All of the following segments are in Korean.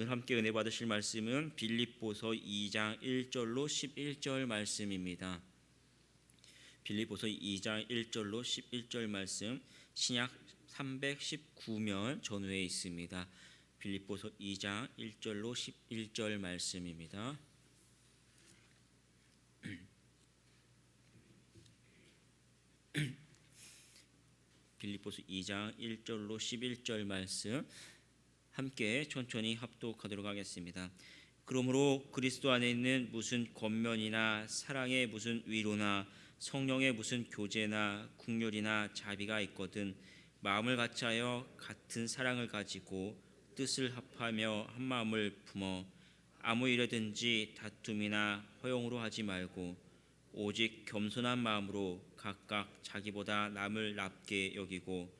오늘 함께 은혜 받으실 말씀은 빌립보서 2장 1절로 11절 말씀입니다. 빌립보서 2장 1절로 11절 말씀 신약 319면 전후에 있습니다. 빌립보서 2장 1절로 11절 말씀입니다. 빌립보서 2장 1절로 11절 말씀 함께 천천히 합독하도록 하겠습니다. 그러므로 그리스도 안에 있는 무슨 권면이나 사랑의 무슨 위로나 성령의 무슨 교제나 국률이나 자비가 있거든 마음을 같이하여 같은 사랑을 가지고 뜻을 합하며 한 마음을 품어 아무 일에든지 다툼이나 허용으로 하지 말고 오직 겸손한 마음으로 각각 자기보다 남을 납게 여기고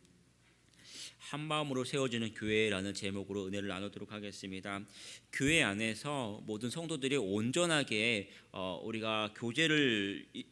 한 마음으로 세워지는 교회라는 제목으로 은혜를 나누도록 하겠습니다. 교회 안에서 모든 성도들이 온전하게 어, 우리가 교제를 이-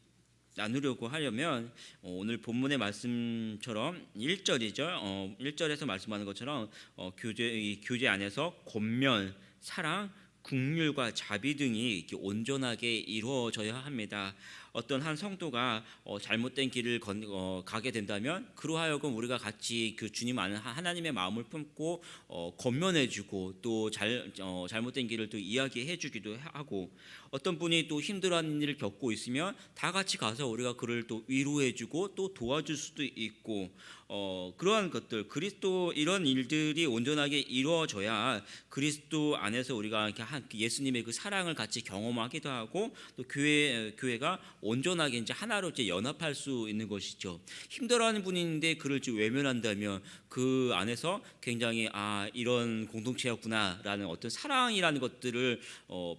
나누려고 하려면 어, 오늘 본문의 말씀처럼 1절이죠. 어, 1절에서 말씀하는 것처럼 어, 교제 이 교제 안에서 권면, 사랑, 국률과 자비 등이 온전하게 이루어져야 합니다. 어떤 한 성도가 어, 잘못된 길을 건, 어, 가게 된다면 그로하여금 우리가 같이 그 주님 안에 하- 하나님의 마음을 품고 어, 권면해주고 또 잘, 어, 잘못된 길을 또 이야기해주기도 하고 어떤 분이 또 힘들어하는 일을 겪고 있으면 다 같이 가서 우리가 그를 또 위로해주고 또 도와줄 수도 있고 어, 그러한 것들 그리스도 이런 일들이 온전하게 이루어져야 그리스도 안에서 우리가 이렇게 한 예수님의 그 사랑을 같이 경험하기도 하고 또 교회 교회가 온전하게 이제 하나로 이제 연합할 수 있는 것이죠. 힘들어하는 분인데 그를 좀 외면한다면 그 안에서 굉장히 아 이런 공동체였구나라는 어떤 사랑이라는 것들을 어,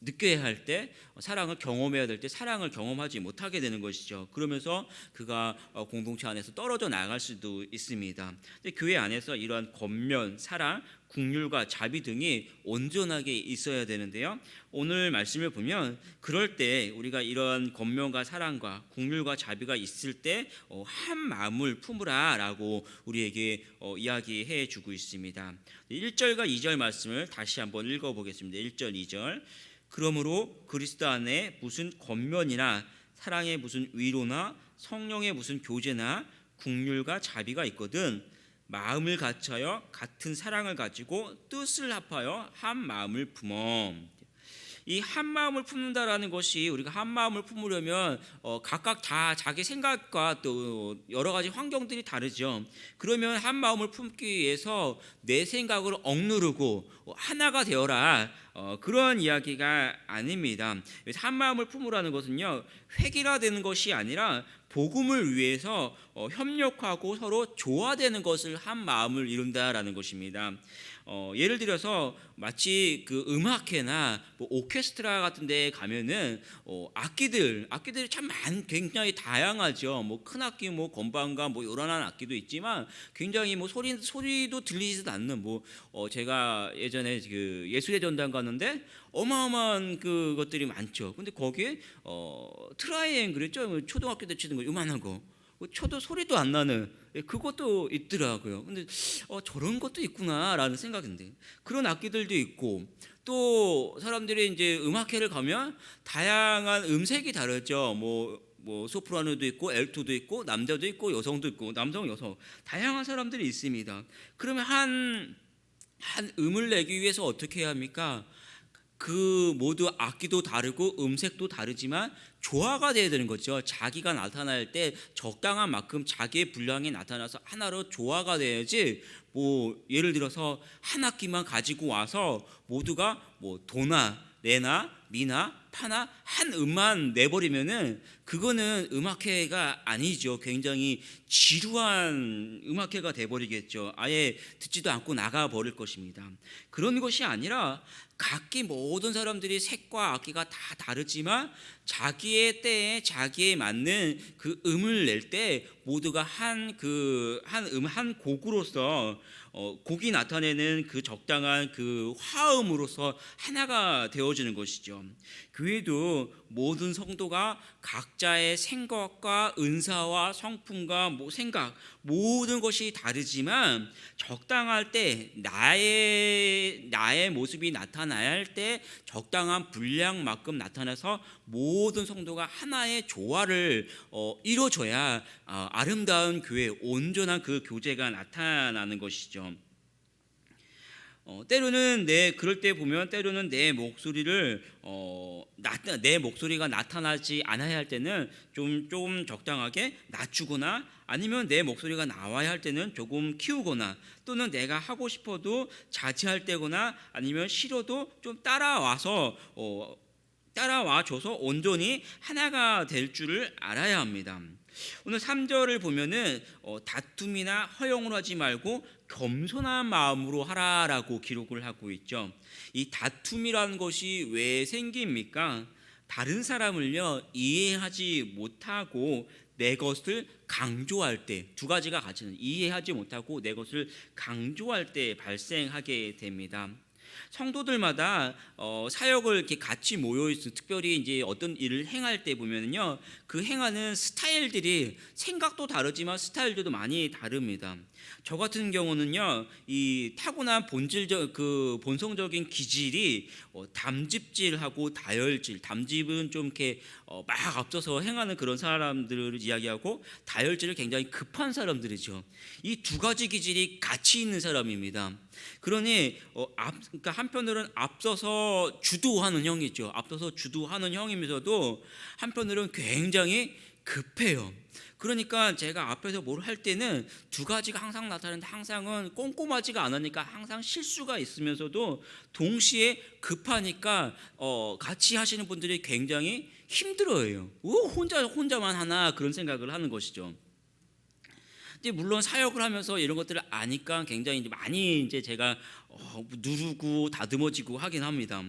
느껴야 할 때 사랑을 경험해야 될 때 사랑을 경험하지 못하게 되는 것이죠. 그러면서 그가 어, 공동체 안에서 떨어져 나갈 수도 있습니다. 근데 교회 안에서 이러한 권면, 사랑, 국률과 자비 등이 온전하게 있어야 되는데요. 오늘 말씀을 보면 그럴 때 우리가 이러한 권면과 사랑과 국률과 자비가 있을 때 어, 한 마음을 품으라라고 우리에게 어, 이야기해 주고 있습니다. 1절과 2절 말씀을 다시 한번 읽어 보겠습니다. 1절, 2절. 그러므로 그리스도 안에 무슨 권면이나 사랑의 무슨 위로나 성령의 무슨 교제나 국률과 자비가 있거든 마음을 같이하여 같은 사랑을 가지고 뜻을 합하여 한 마음을 품어 이 한 마음을 품는다라는 것이 우리가 한 마음을 품으려면 어, 각각 다 자기 생각과 또 여러 가지 환경들이 다르죠. 그러면 한 마음을 품기 위해서 내 생각을 억누르고 어, 하나가 되어라 어, 그런 이야기가 아닙니다. 한 마음을 품으라는 것은요 획일화되는 것이 아니라 복음을 위해서 어, 협력하고 서로 조화되는 것을 한 마음을 이룬다라는 것입니다. 어, 예를 들어서 마치 그 음악회나 뭐 오케스트라 같은 데 가면은 어, 악기들 악기들이 참 많, 굉장히 다양하죠. 뭐 큰 악기, 뭐 건반과 뭐 요란한 악기도 있지만 굉장히 뭐 소리 소리도 들리지도 않는 뭐 어, 제가 예전에 그 예술의 전당 갔는데 어마어마한 그 것들이 많죠. 근데 거기에 어, 트라이앵글 있죠. 초등학교 때 치는 거 요만한 거. 그 쳐도 소리도 안 나는 예, 그것도 있더라고요. 근데 어, 저런 것도 있구나라는 생각인데 그런 악기들도 있고 또 사람들이 이제 음악회를 가면 다양한 음색이 다르죠. 뭐, 뭐 소프라노도 있고 엘토도 있고 남자도 있고 여성도 있고 남성 여성 다양한 사람들이 있습니다. 그러면 한 한 음을 내기 위해서 어떻게 해야 합니까? 그 모두 악기도 다르고 음색도 다르지만 조화가 돼야 되는 거죠. 자기가 나타날 때 적당한 만큼 자기의 분량이 나타나서 하나로 조화가 돼야지 뭐 예를 들어서 한 악기만 가지고 와서 모두가 뭐 도나 레나 미나 파나 한 음만 내버리면은 그거는 음악회가 아니죠. 굉장히 지루한 음악회가 돼버리겠죠. 아예 듣지도 않고 나가 버릴 것입니다. 그런 것이 아니라 각기 모든 사람들이 색과 악기가 다 다르지만 자기의 때에 자기에 맞는 그 음을 낼 때 모두가 한그 한 음 한 곡으로서 어, 곡이 나타내는 그 적당한 그 화음으로서 하나가 되어지는 것이죠. 교회도 모든 성도가 각자의 생각과 은사와 성품과 뭐 생각 모든 것이 다르지만 적당할 때 나의 나의 모습이 나타나 야 할 때 적당한 분량만큼 나타나서 모든 성도가 하나의 조화를 어, 이루어줘야 어, 아름다운 교회 온전한 그 교제가 나타나는 것이죠. 어, 때로는 내 그럴 때 보면 때로는 내 목소리를 어, 나타, 내 목소리가 나타나지 않아야 할 때는 좀좀 적당하게 낮추거나 아니면 내 목소리가 나와야 할 때는 조금 키우거나 또는 내가 하고 싶어도 자제할 때거나 아니면 싫어도 좀 따라와서 어, 따라와 줘서 온전히 하나가 될 줄을 알아야 합니다. 오늘 3절을 보면은 어, 다툼이나 허용을 하지 말고 겸손한 마음으로 하라라고 기록을 하고 있죠. 이 다툼이라는 것이 왜 생깁니까? 다른 사람을요 이해하지 못하고 내 것을 강조할 때 두 가지가 같이 이해하지 못하고 내 것을 강조할 때 발생하게 됩니다. 성도들마다 어, 사역을 이렇게 같이 모여 있어 특별히 이제 어떤 일을 행할 때 보면은요 그 행하는 스타일들이 생각도 다르지만 스타일들도 많이 다릅니다. 저 같은 경우는요 이 타고난 본질적 그 본성적인 기질이 어, 담집질하고 다혈질 담집은 좀 이렇게 어, 막 앞서서 행하는 그런 사람들을 이야기하고 다혈질을 굉장히 급한 사람들이죠. 이 두 가지 기질이 같이 있는 사람입니다. 그러니 어, 앞, 그러니까 한편으로는 앞서서 주도하는 형이죠. 앞서서 주도하는 형이면서도 한편으로는 굉장히 급해요. 그러니까 제가 앞에서 뭘 할 때는 두 가지가 항상 나타나는데 항상은 꼼꼼하지가 않으니까 항상 실수가 있으면서도 동시에 급하니까 어, 같이 하시는 분들이 굉장히 힘들어요. 어, 혼자 혼자만 하나 그런 생각을 하는 것이죠. 물론 사역을 하면서 이런 것들을 아니까 굉장히 많이 이제 제가 어, 누르고 다듬어지고 하긴 합니다.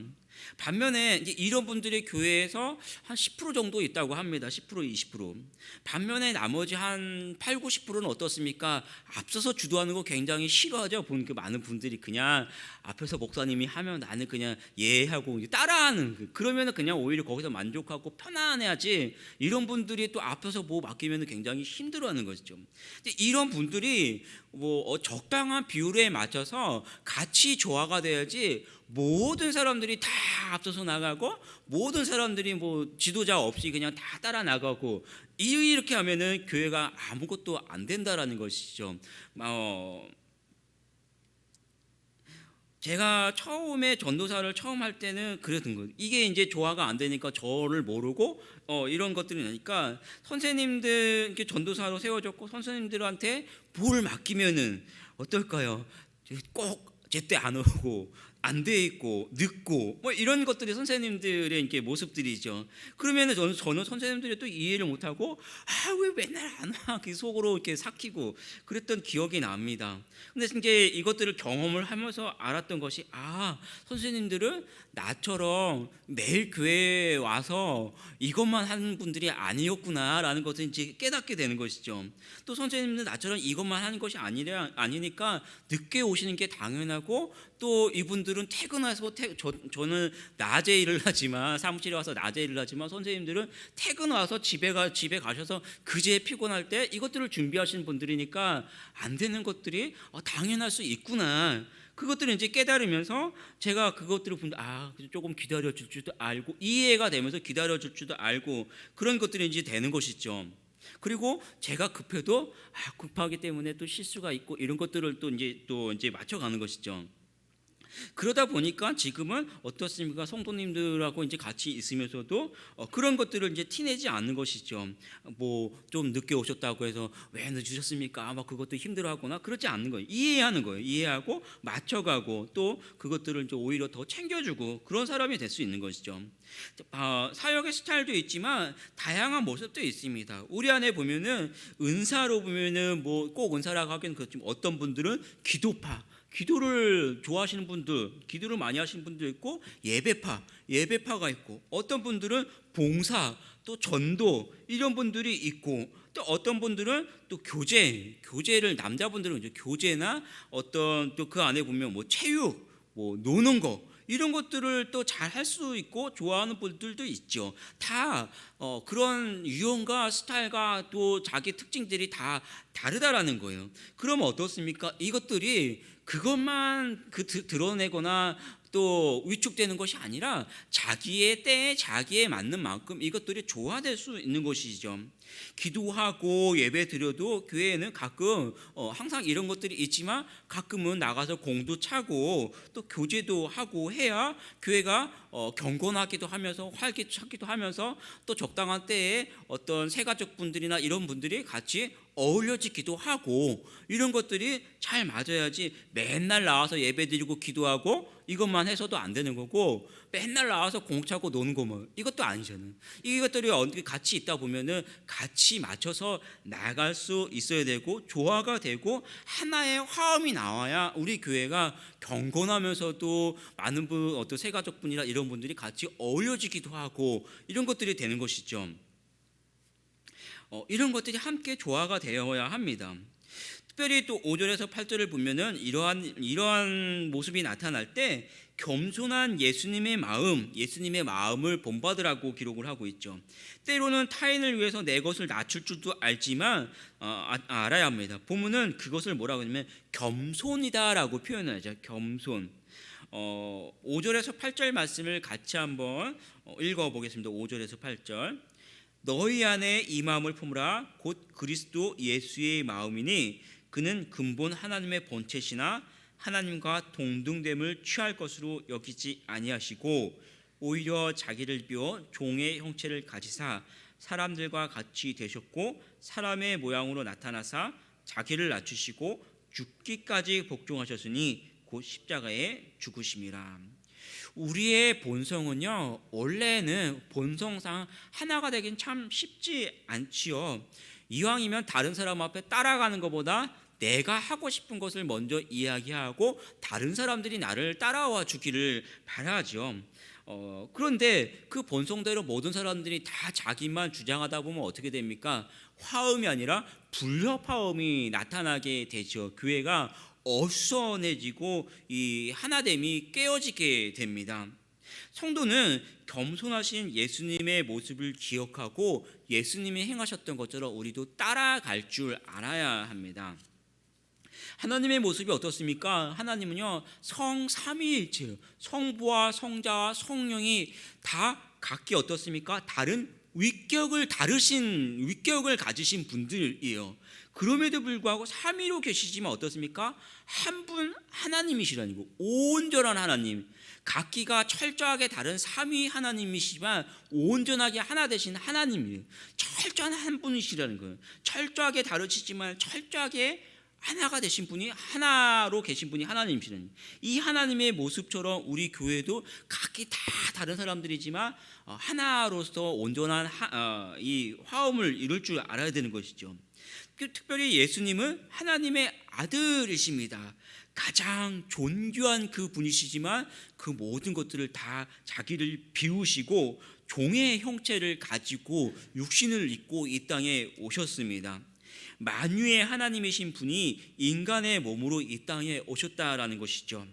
반면에 이런 분들이 교회에서 한 10% 정도 있다고 합니다. 10% 20%. 반면에 나머지 한 8, 90%는 어떻습니까? 앞서서 주도하는 거 굉장히 싫어하죠. 보는 그 많은 분들이 그냥 앞에서 목사님이 하면 나는 그냥 예 하고 따라하는 그, 그러면은 그냥 오히려 거기서 만족하고 편안해야지. 이런 분들이 또 앞에서 뭐 맡기면 굉장히 힘들어하는 것이죠. 이런 분들이 뭐 어, 적당한 비율에 맞춰서 같이 조화가 돼야지 모든 사람들이 다 앞서서 나가고 모든 사람들이 뭐 지도자 없이 그냥 다 따라 나가고 이렇게 하면은 교회가 아무것도 안 된다라는 것이죠. 어, 제가 처음에 전도사를 처음 할 때는 그랬던 거예요. 이게 이제 조화가 안 되니까 저를 모르고 어, 이런 것들이 나니까 선생님들 이렇게 전도사로 세워졌고 선생님들한테 뭘 맡기면은 어떨까요? 꼭 제때 안 오고 안 돼 있고 늦고 뭐 이런 것들이 선생님들의 이렇게 모습들이죠. 그러면은 저는 저는 선생님들이 또 이해를 못 하고 아 왜 맨날 안 와? 그 속으로 이렇게 삭히고 그랬던 기억이 납니다. 근데 이제 이것들을 경험을 하면서 알았던 것이 아 선생님들은 나처럼 매일 교회에 와서 이것만 하는 분들이 아니었구나라는 것을 이제 깨닫게 되는 것이죠. 또 선생님들 나처럼 이것만 하는 것이 아니라 아니니까 늦게 오시는 게 당연하고 또 이분들은 퇴근해서 퇴, 저, 저는 낮에 일을 하지만 사무실에 와서 낮에 일을 하지만 선생님들은 퇴근 와서 집에 가 집에 가셔서 그제 피곤할 때 이것들을 준비하시는 분들이니까 안 되는 것들이 어, 당연할 수 있구나. 그것들을 이제 깨달으면서 제가 그것들을 본다 아 조금 기다려 줄 줄도 알고 이해가 되면서 기다려 줄 줄도 알고 그런 것들이 이제 되는 것이죠. 그리고 제가 급해도 아, 급하기 때문에 또 실수가 있고 이런 것들을 또 이제 또 이제 맞춰가는 것이죠. 그러다 보니까 지금은 어떻습니까? 성도님들하고 이제 같이 있으면서도 어, 그런 것들을 이제 티내지 않는 것이죠. 뭐 좀 늦게 오셨다고 해서 왜 늦으셨습니까? 막 그것도 힘들어하거나 그러지 않는 거예요. 이해하는 거예요. 이해하고 맞춰가고 또 그것들을 이제 오히려 더 챙겨주고 그런 사람이 될 수 있는 것이죠. 아, 사역의 스타일도 있지만 다양한 모습도 있습니다. 우리 안에 보면은 은사로 보면은 뭐 꼭 은사라고 하기는 그렇지만 어떤 분들은 기도파 기도를 좋아하시는 분들, 기도를 많이 하시는 분도 있고 예배파, 예배파가 있고 어떤 분들은 봉사, 또 전도 이런 분들이 있고 또 어떤 분들은 또 교제, 교제를 남자분들은 이제 교제나 어떤 또 그 안에 보면 뭐 체육, 뭐 노는 거 이런 것들을 또 잘 할 수 있고 좋아하는 분들도 있죠. 다 어, 그런 유형과 스타일과 또 자기 특징들이 다 다르다라는 거예요. 그러면 어떻습니까? 이것들이 그것만 그 드- 드러내거나 또 위축되는 것이 아니라 자기의 때에 자기에 맞는 만큼 이것들이 조화될 수 있는 것이죠. 기도하고 예배 드려도 교회에는 가끔 어, 항상 이런 것들이 있지만 가끔은 나가서 공도 차고 또 교제도 하고 해야 교회가 어, 경건하기도 하면서 활기차기도 하면서 또 적당한 때에 어떤 세가족 분들이나 이런 분들이 같이 어울려지기도 하고 이런 것들이 잘 맞아야지 맨날 나와서 예배 드리고 기도하고 이것만 해서도 안 되는 거고 맨날 나와서 공 차고 노는 거뭐 이것도 아니잖아요. 이것들이 어떻게 같이 있다 보면은 같이 맞춰서 나갈 수 있어야 되고 조화가 되고 하나의 화음이 나와야 우리 교회가 경건하면서도 많은 분 어떤 세가족 분이나 이런 분들이 같이 어울려지기도 하고 이런 것들이 되는 것이죠. 어, 이런 것들이 함께 조화가 되어야 합니다. 특별히 또 5절에서 8절을 보면은 이러한 이러한 모습이 나타날 때 겸손한 예수님의 마음, 예수님의 마음을 본받으라고 기록을 하고 있죠. 때로는 타인을 위해서 내 것을 낮출 줄도 알지만 어, 아, 알아야 합니다. 보면은 그것을 뭐라고 하냐면 겸손이다라고 표현하죠. 겸손. 어, 5절에서 8절 말씀을 같이 한번 어, 읽어 보겠습니다. 5절에서 8절. 너희 안에 이 마음을 품으라 곧 그리스도 예수의 마음이니 그는 근본 하나님의 본체시나 하나님과 동등됨을 취할 것으로 여기지 아니하시고 오히려 자기를 비워 종의 형체를 가지사 사람들과 같이 되셨고 사람의 모양으로 나타나사 자기를 낮추시고 죽기까지 복종하셨으니 곧 십자가에 죽으심이라. 우리의 본성은요 원래는 본성상 하나가 되긴 참 쉽지 않지요. 이왕이면 다른 사람 앞에 따라가는 것보다 내가 하고 싶은 것을 먼저 이야기하고 다른 사람들이 나를 따라와 주기를 바라죠. 어, 그런데 그 본성대로 모든 사람들이 다 자기만 주장하다 보면 어떻게 됩니까? 화음이 아니라 불협화음이 나타나게 되죠. 교회가 어수선해지고 이 하나됨이 깨어지게 됩니다. 성도는 겸손하신 예수님의 모습을 기억하고 예수님이 행하셨던 것처럼 우리도 따라갈 줄 알아야 합니다. 하나님의 모습이 어떻습니까? 하나님은요 성삼위일체, 성부와 성자와 성령이 다 각기 어떻습니까? 다른 위격을 다르신 위격을 가지신 분들이에요. 그럼에도 불구하고 삼위로 계시지만 어떻습니까? 한 분 하나님이시라는 거. 온전한 하나님. 각기가 철저하게 다른 삼위 하나님이시지만 온전하게 하나 되신 하나님이에요. 철저한 한 분이시라는 거예요. 철저하게 다르시지만 철저하게 하나가 되신 분이 하나로 계신 분이 하나님이시는 이 하나님의 모습처럼 우리 교회도 각기 다 다른 사람들이지만 어, 하나로서 온전한 하- 어, 이 화음을 이룰 줄 알아야 되는 것이죠. 그 특별히 예수님은 하나님의 아들이십니다. 가장 존귀한 그 분이시지만 그 모든 것들을 다 자기를 비우시고 종의 형체를 가지고 육신을 입고 이 땅에 오셨습니다. 만유의 하나님이신 분이 인간의 몸으로 이 땅에 오셨다라는 것이죠.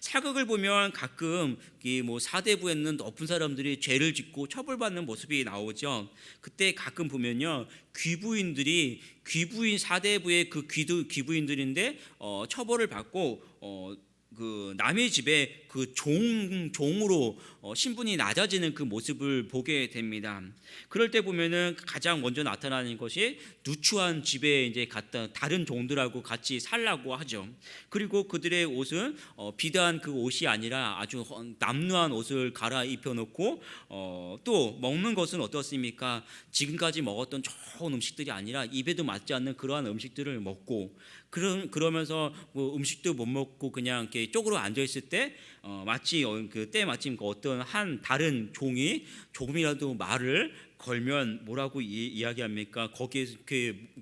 사극을 보면 가끔 이뭐 사대부에는 높은 사람들이 죄를 짓고 처벌받는 모습이 나오죠. 그때 가끔 보면요 귀부인들이 귀부인 사대부의 그 귀도 귀부인들인데 어, 처벌을 받고 어, 그 남의 집에 그 종 종으로 어, 신분이 낮아지는 그 모습을 보게 됩니다. 그럴 때 보면은 가장 먼저 나타나는 것이 누추한 집에 이제 갔다 다른 종들하고 같이 살라고 하죠. 그리고 그들의 옷은 어, 비단 그 옷이 아니라 아주 헌- 남루한 옷을 갈아 입혀 놓고 어, 또 먹는 것은 어떻습니까? 지금까지 먹었던 좋은 음식들이 아니라 입에도 맞지 않는 그러한 음식들을 먹고 그러, 그러면서 뭐 음식도 못 먹고 그냥 이렇게 쪽으로 앉아 있을 때 어, 마치 그때 마침 그 어떤 한 다른 종이 조금이라도 말을 걸면 뭐라고 이, 이야기합니까? 거기에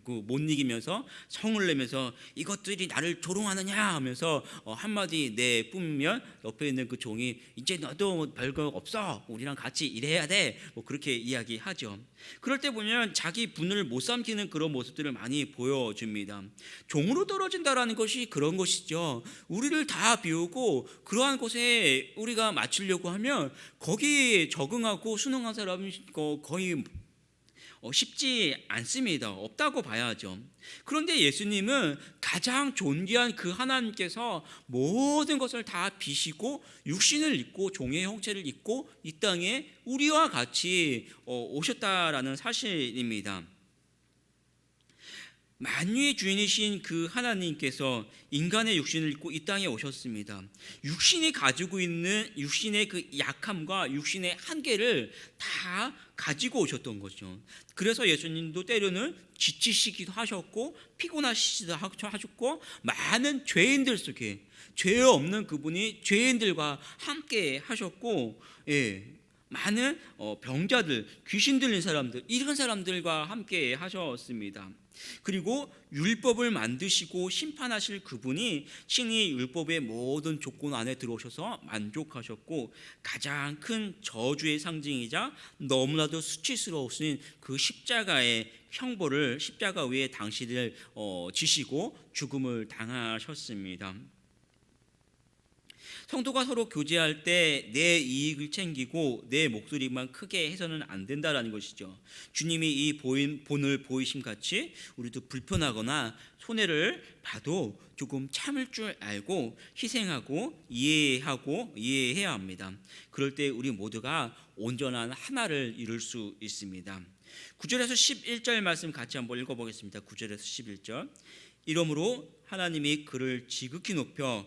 그못 이기면서 성을 내면서 이것들이 나를 조롱하느냐 하면서 어, 한마디 내 뿜으면 옆에 있는 그 종이 이제 너도 별거 없어 우리랑 같이 일해야 돼 뭐 그렇게 이야기하죠. 그럴 때 보면 자기 분을 못 삼키는 그런 모습들을 많이 보여줍니다. 종으로 떨어진다라는 것이 그런 것이죠. 우리를 다 비우고 그러한 곳에 우리가 맞추려고 하면 거기에 적응하고 순응한 사람이 거- 거의 어, 쉽지 않습니다. 없다고 봐야죠. 그런데 예수님은 가장 존귀한 그 하나님께서 모든 것을 다 비시고 육신을 입고 종의 형체를 입고 이 땅에 우리와 같이 어, 오셨다라는 사실입니다. 만유의 주인이신 그 하나님께서 인간의 육신을 입고 이 땅에 오셨습니다. 육신이 가지고 있는 육신의 그 약함과 육신의 한계를 다 가지고 오셨던 거죠. 그래서 예수님도 때로는 지치시기도 하셨고 피곤하시기도 하셨고 많은 죄인들 속에 죄 없는 그분이 죄인들과 함께 하셨고 예. 많은 어, 병자들, 귀신 들린 사람들 이런 사람들과 함께 하셨습니다. 그리고 율법을 만드시고 심판하실 그분이 신이 율법의 모든 조건 안에 들어오셔서 만족하셨고 가장 큰 저주의 상징이자 너무나도 수치스러우신 그 십자가의 형벌을 십자가 위에 당신을 어, 지시고 죽음을 당하셨습니다. 성도가 서로 교제할 때 내 이익을 챙기고 내 목소리만 크게 해서는 안 된다라는 것이죠. 주님이 이 보인 본을 보이심 같이 우리도 불편하거나 손해를 봐도 조금 참을 줄 알고 희생하고 이해하고 이해해야 합니다. 그럴 때 우리 모두가 온전한 하나를 이룰 수 있습니다. 9절에서 11절 말씀 같이 한번 읽어보겠습니다. 9절에서 11절. 이러므로 하나님이 그를 지극히 높여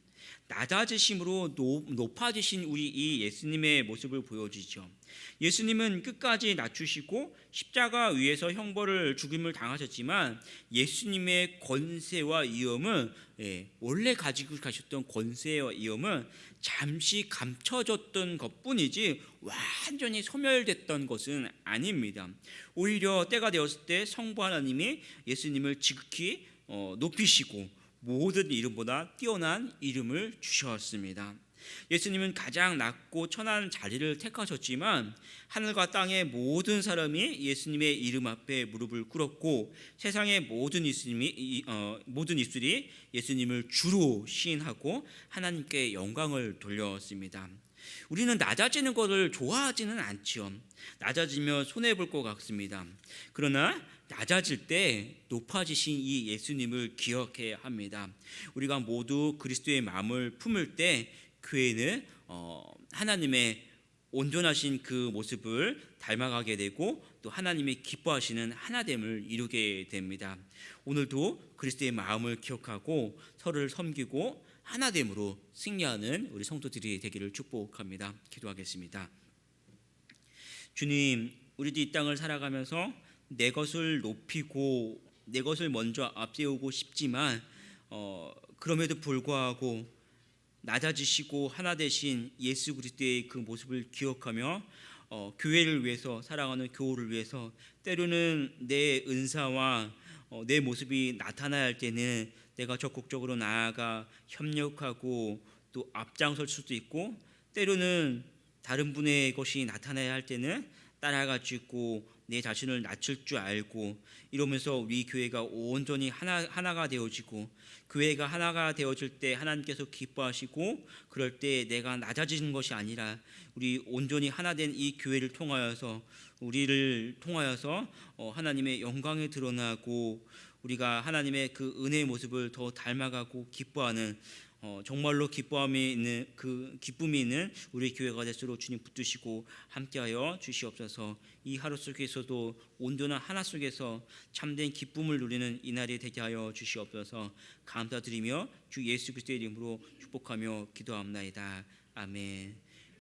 낮아지심으로 높아지신 우리 이 예수님의 모습을 보여주죠. 예수님은 끝까지 낮추시고 십자가 위에서 형벌을 죽임을 당하셨지만 예수님의 권세와 위엄은 예, 원래 가지고 가셨던 권세와 위엄은 잠시 감춰졌던 것뿐이지 완전히 소멸됐던 것은 아닙니다. 오히려 때가 되었을 때 성부 하나님이 예수님을 지극히 어, 높이시고 모든 이름보다 뛰어난 이름을 주셨습니다. 예수님은 가장 낮고 천한 자리를 택하셨지만 하늘과 땅의 모든 사람이 예수님의 이름 앞에 무릎을 꿇었고 세상의 모든 예수님이 어, 모든 입술이 예수님을 주로 시인하고 하나님께 영광을 돌렸습니다. 우리는 낮아지는 것을 좋아하지는 않지요. 낮아지면 손해 볼 것 같습니다. 그러나 낮아질 때 높아지신 이 예수님을 기억해야 합니다. 우리가 모두 그리스도의 마음을 품을 때 교회는 어, 하나님의 온전하신 그 모습을 닮아가게 되고 또 하나님이 기뻐하시는 하나됨을 이루게 됩니다. 오늘도 그리스도의 마음을 기억하고 서로를 섬기고 하나됨으로 승리하는 우리 성도들이 되기를 축복합니다. 기도하겠습니다. 주님, 우리도 이 땅을 살아가면서 내 것을 높이고 내 것을 먼저 앞세우고 싶지만 어, 그럼에도 불구하고 낮아지시고 하나 되신 예수 그리스도의 그 모습을 기억하며 어, 교회를 위해서 사랑하는 교우를 위해서 때로는 내 은사와 어, 내 모습이 나타나야 할 때는 내가 적극적으로 나아가 협력하고 또 앞장설 수도 있고 때로는 다른 분의 것이 나타나야 할 때는 따라가지고 내 자신을 낮출 줄 알고 이러면서 우리 교회가 온전히 하나 하나가 되어지고 교회가 하나가 되어질 때 하나님께서 기뻐하시고 그럴 때 내가 낮아지는 것이 아니라 우리 온전히 하나 된 이 교회를 통하여서 우리를 통하여서 어, 하나님의 영광이 드러나고 우리가 하나님의 그 은혜의 모습을 더 닮아가고 기뻐하는 어, 정말로 기뻐함이 있는 그 기쁨이 있는 우리 교회가 될수록 주님 붙드시고 함께하여 주시옵소서. 이 하루 속에서도 온전한 하나 속에서 참된 기쁨을 누리는 이 날이 되게 하여 주시옵소서. 감사드리며 주 예수 그리스도의 이름으로 축복하며 기도합나이다. 아멘.